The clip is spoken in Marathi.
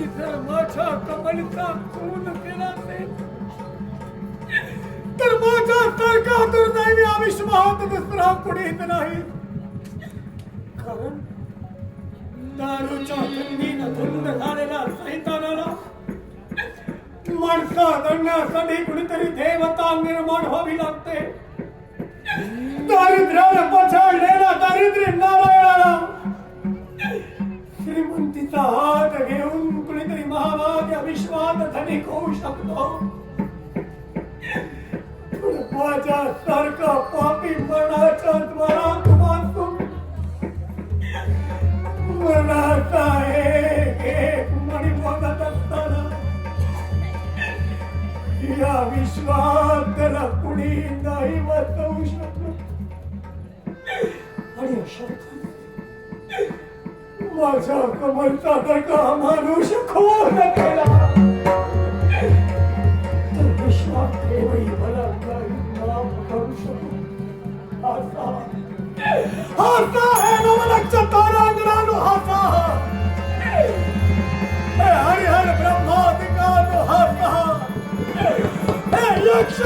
मी जर माझ्या कमलीचा खून केला असेल तर माझ्या सारखा दुर्दैवी आयुष्यमान दुसरा येत नाही. कारण दारूच्या थंडीनं धुंद झालेल्या सैतानाला माणसा दंडासाठी कुणीतरी देवता निर्माण व्हावी लागते. दारिद्र्याला विश्वात होऊ शकतो. माझ्या सारखा पापी मनाच्या द्वारात वाचून मनाचा एक मणी बघत असताना. या विश्वात त्याला कुणी नाही वाचवू शकत. आणि अशा माझ्या कमलचा धडका माणूस केला. ਹਾਸਾ ਹੈ ਨਮ ਨਕਸ਼ਤਾ ਰਾਂਗਣਾ ਨੂੰ ਹਾਸਾ ਹੈ ਹਰਿ ਹਰਿ ਬ੍ਰਹਮਾ ਦਿਕਾ ਨੂੰ ਹਾਸਾ ਹੈ ਯਕਸ਼